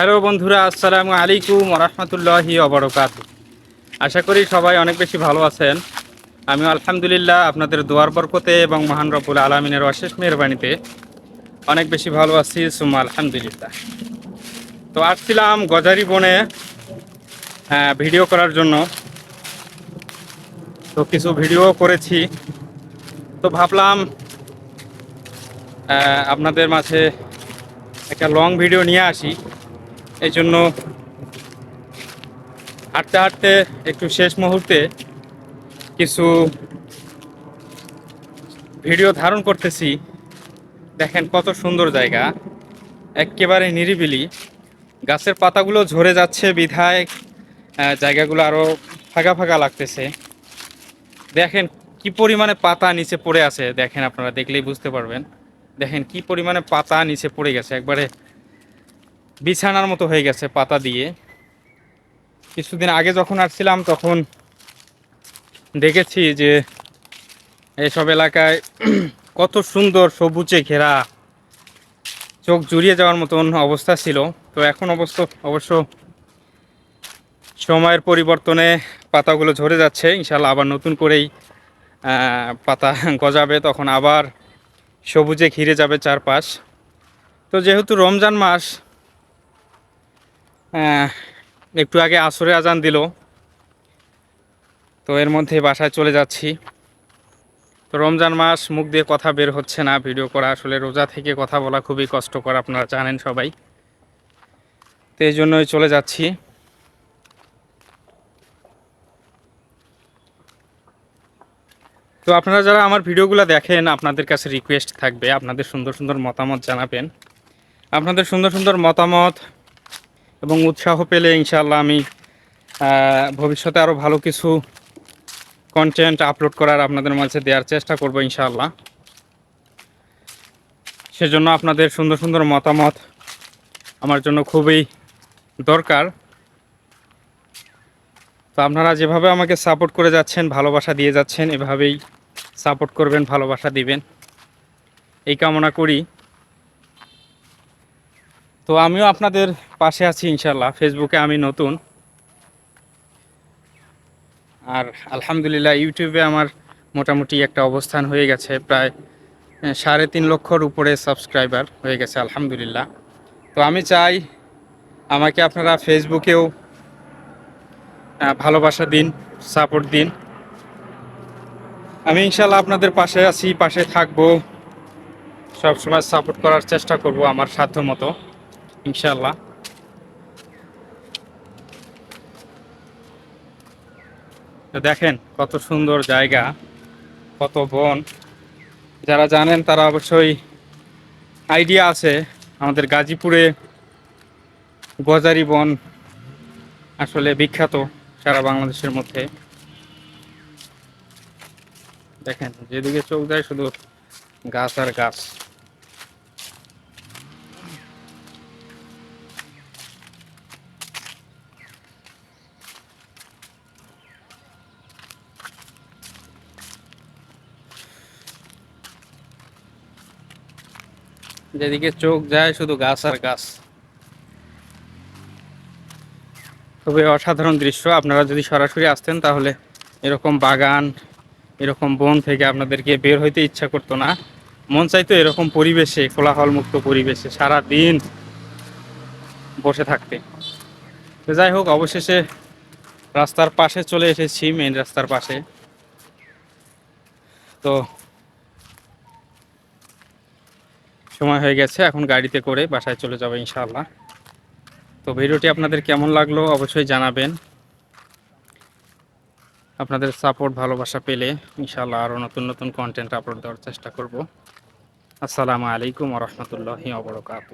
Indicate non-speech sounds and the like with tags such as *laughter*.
Hello বন্ধুরা আসসালামু আলাইকুম রহমতুল্লাহি অবরকাত আশা করি সবাই অনেক বেশি ভালো আছেন। আমি আলহামদুলিল্লাহ আপনাদের দোয়ার বরকতে এবং মহান রবুল আলমিনের অশেষ মেহরবানিতে অনেক বেশি ভালো আছি সুমা আলহামদুলিল্লাহ। তো আসছিলাম গজারি বনে আহ, ভিডিও করার জন্য। তো কিছু ভিডিও করেছি। তো ভাবলাম আপনাদের মাঝে একটা লং ভিডিও নিয়ে আসি। এই জন্য হাঁটতে হাঁটতে একটু শেষ মুহূর্তে কিছু ভিডিও ধারণ করতেছি। দেখেন কত সুন্দর জায়গা। একেবারে নিরিবিলি। গাছের পাতাগুলো ঝরে যাচ্ছে, বিধায় জায়গাগুলো আরও ফাঁকা ফাঁকা লাগতেছে। দেখেন কি পরিমাণে পাতা নিচে পড়ে আছে। দেখেন আপনারা দেখলেই বুঝতে পারবেন। দেখেন কি পরিমাণে পাতা নিচে পড়ে গেছে। একবারে বিছানার মতো হয়ে গেছে পাতা দিয়ে। কিছুদিন আগে যখন আসছিলাম, তখন দেখেছি যে এইসব এলাকায় *clears throat* কত সুন্দর সবুজে ঘেরা, চোখ জুড়িয়ে যাওয়ার মতন অবস্থা ছিল। তো এখন অবশ্য অবশ্য সময়ের পরিবর্তনে পাতাগুলো ঝরে যাচ্ছে। ইনশাল্লাহ আবার নতুন করেই পাতা গজাবে, তখন আবার সবুজে ঘিরে যাবে চারপাশ। তো যেহেতু রমজান মাস একটু আগে আসরে আজান দিল। তো এর মধ্যে বাসায় চলে যাচ্ছি। তো রমজান মাস, মুখ দিয়ে কথা বের হচ্ছে না, ভিডিও করা। আসলে রোজা থেকে কথা বলা খুবই কষ্টকর, আপনারা জানেন সবাই। তো এই জন্যই চলে যাচ্ছি। তো আপনারা যারা আমার ভিডিওগুলো দেখেন, আপনাদের কাছে রিকোয়েস্ট থাকবে, আপনাদের সুন্দর সুন্দর মতামত জানাবেন। আপনাদের সুন্দর সুন্দর মতামত এবং উৎসাহ পেলে ইনশাআল্লাহ আমি ভবিষ্যতে আরও ভালো কিছু কন্টেন্ট আপলোড করার আপনাদের মাঝে দেওয়ার চেষ্টা করব ইনশাআল্লাহ। সেজন্য আপনাদের সুন্দর সুন্দর মতামত আমার জন্য খুবই দরকার। তো আপনারা যেভাবে আমাকে সাপোর্ট করে যাচ্ছেন, ভালোবাসা দিয়ে যাচ্ছেন, এভাবেই সাপোর্ট করবেন, ভালোবাসা দিবেন। এই কামনা করি। তো আমিও আপনাদের পাশে আছি ইনশাল্লাহ ফেসবুকে আমি নতুন। আর আলহামদুলিল্লাহ ইউটিউবে আমার মোটামুটি একটা অবস্থান হয়ে গেছে, প্রায় সাড়ে তিন লক্ষর উপরে সাবস্ক্রাইবার হয়ে গেছে, আলহামদুলিল্লাহ। তো আমি চাই আমাকে আপনারা ফেসবুকেও ভালোবাসা দিন সাপোর্ট দিন। আমি ইনশাল্লাহ আপনাদের পাশে আছি, পাশে থাকব, সবসময় সাপোর্ট করার চেষ্টা করব আমার সাধ্য মতো ইনশাল্লাহ দেখেন কত সুন্দর জায়গা, কত বন। যারা জানেন তারা অবশ্যই আইডিয়া আছে আমাদের গাজীপুরে গজারি বন আসলে বিখ্যাত সারা বাংলাদেশের মধ্যে। দেখেন, যেদিকে চোখ যায় শুধু গাছ আর গাছ। যেদিকে চোখ যায় শুধু গাছ আর গাছ। খুবই অসাধারণ দৃশ্য। আপনারা যদি সরাসরি আসতেন তাহলে এরকম বাগান, এরকম বন থেকে আপনাদেরকে বের হইতে ইচ্ছা করতো না। মন চাইতো এরকম পরিবেশে কোলাহল মুক্ত পরিবেশে সারা দিন বসে থাকতে। তো যাই হোক, অবশেষে রাস্তার পাশে চলে এসেছি মেন রাস্তার পাশে। তো সময় হয়ে গেছে, এখন গাড়িতে করে বাসায় চলে যাব ইনশাআল্লাহ। তো ভিডিওটি আপনাদের কেমন লাগল অবশ্যই জানাবেন। আপনাদের সাপোর্ট ভালোবাসা পেলে ইনশাআল্লাহ আরও নতুন নতুন কন্টেন্ট আপলোড দেওয়ার চেষ্টা করব। আসসালামু আলাইকুম রহমতুল্লাহি অবরকাত